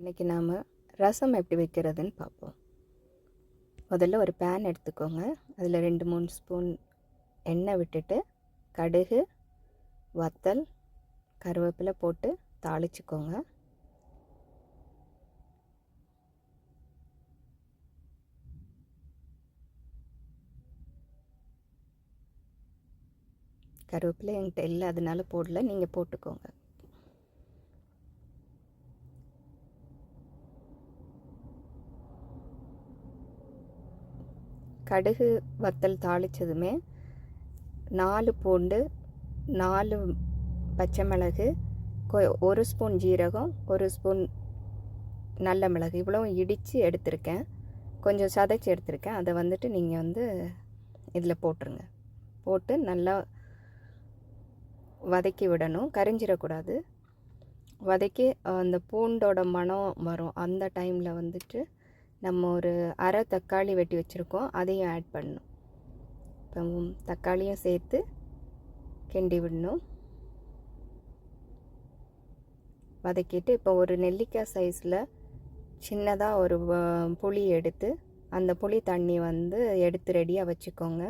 இன்றைக்கி நாம் ரசம் எப்படி வைக்கிறதுன்னு பார்ப்போம். முதல்ல ஒரு பேன் எடுத்துக்கோங்க. அதில் ரெண்டு மூணு ஸ்பூன் எண்ணெய் விட்டுட்டு கடுகு வத்தல் கருவேப்பிலை போட்டு தாளிச்சுக்கோங்க. கருவேப்பிலை என்கிட்ட இல்லை அதனால போடல. நீங்கள் போட்டுக்கோங்க. கடுகு வத்தல் தாளித்ததுமே நாலு பூண்டு நாலு பச்சை மிளகு கொ- ஒரு ஸ்பூன் ஜீரகம் ஒரு ஸ்பூன் நல்ல மிளகு. இவ்வளோ இடித்து எடுத்திருக்கேன். கொஞ்சம் சதைச்சி எடுத்திருக்கேன். அதை வந்துட்டு நீங்கள் வந்து இதில் போட்டுருங்க. போட்டு நல்லா வதக்கி விடணும். கரிஞ்சிடக்கூடாது. வதக்கி அந்த பூண்டோட மணம் வரும். அந்த டைமில் வந்துட்டு நம்ம ஒரு அரை தக்காளி வெட்டி வச்சுருக்கோம் அதையும் ஆட் பண்ணணும். இப்போ தக்காளியும் சேர்த்து கிண்டி விடணும். வதக்கிட்டு இப்போ ஒரு நெல்லிக்காய் சைஸில் சின்னதாக ஒரு புளி எடுத்து அந்த புளி தண்ணி வந்து எடுத்து ரெடியாக வச்சுக்கோங்க.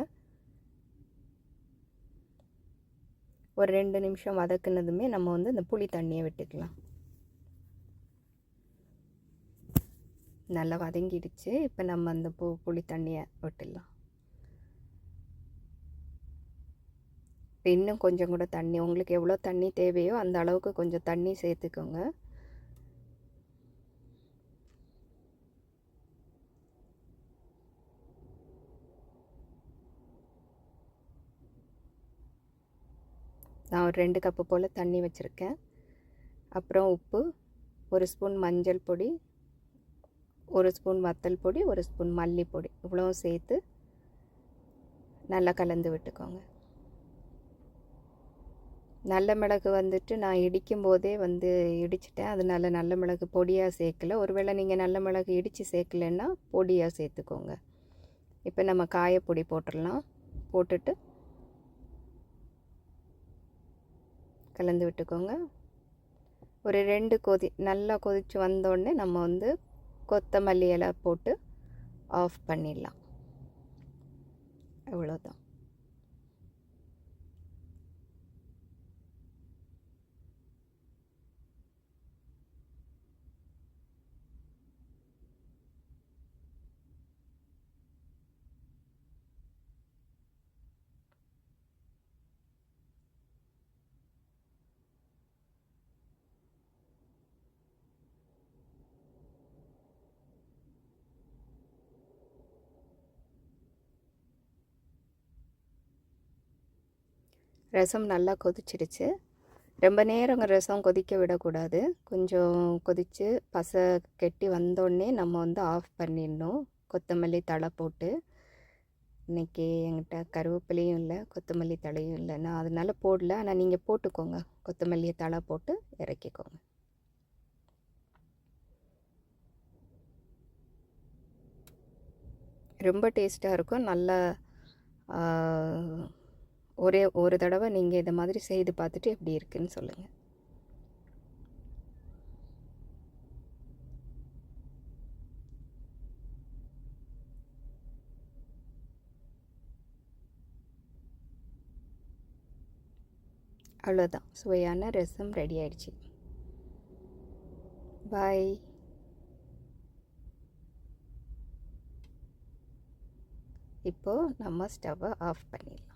ஒரு ரெண்டு நிமிஷம் வதக்குனதுமே நம்ம வந்து இந்த புளி தண்ணியை விட்டுக்கலாம். நல்லா வதங்கிடுச்சு. இப்போ நம்ம அந்த பூ புளி தண்ணியை விட்டுடலாம். இப்போ இன்னும் கொஞ்சம் கூட தண்ணி உங்களுக்கு எவ்வளோ தண்ணி தேவையோ அந்த அளவுக்கு கொஞ்சம் தண்ணி சேர்த்துக்கோங்க. நான் ஒரு ரெண்டு கப்பு போல் தண்ணி வச்சுருக்கேன். அப்புறம் உப்பு ஒரு ஸ்பூன் மஞ்சள் பொடி ஒரு ஸ்பூன் வத்தல் பொடி ஒரு ஸ்பூன் மல்லிப்பொடி. இவ்வளவும் சேர்த்து நல்லா கலந்து விட்டுக்கோங்க. நல்ல மிளகு வந்துட்டு நான் இடிக்கும் போதே வந்து இடிச்சிட்டேன். அதனால் நல்ல மிளகு பொடியாக சேர்க்கல. ஒருவேளை நீங்கள் நல்ல மிளகு இடித்து சேர்க்கலன்னா பொடியாக சேர்த்துக்கோங்க. இப்போ நம்ம காயப்பொடி போட்டுடலாம். போட்டுட்டு கலந்து விட்டுக்கோங்க. ஒரு ரெண்டு கொதி நல்லா கொதித்து வந்தோடனே நம்ம வந்து கொத்தமல்லி இலை போட்டு ஆஃப் பண்ணிடலாம். அவ்வளோதான் ரசம் நல்லா கொதிச்சிடுச்சு. ரொம்ப நேரம் ரசம் கொதிக்க விடக்கூடாது. கொஞ்சம் கொதித்து பசை கெட்டி வந்தோடனே நம்ம வந்து ஆஃப் பண்ணிடணும். கொத்தமல்லி தழை போட்டு. இன்றைக்கி என்கிட்ட கருவேப்பிலையும் இல்லை கொத்தமல்லி தழையும் இல்லை. நான் அதனால் போடல. ஆனால் நீங்கள் போட்டுக்கோங்க. கொத்தமல்லியை தழை போட்டு இறக்கிக்கோங்க. ரொம்ப டேஸ்ட்டாக இருக்கும். நல்லா ஒரே ஒரு தடவை நீங்கள் இதை மாதிரி செய்து பார்த்துட்டு எப்படி இருக்குன்னு சொல்லுங்கள் அவ்வளோதான் சுவையான ரசம் ரெடி ஆயிடுச்சு. பாய் இப்போது நம்ம ஸ்டவ்வை ஆஃப் பண்ணிடலாம்.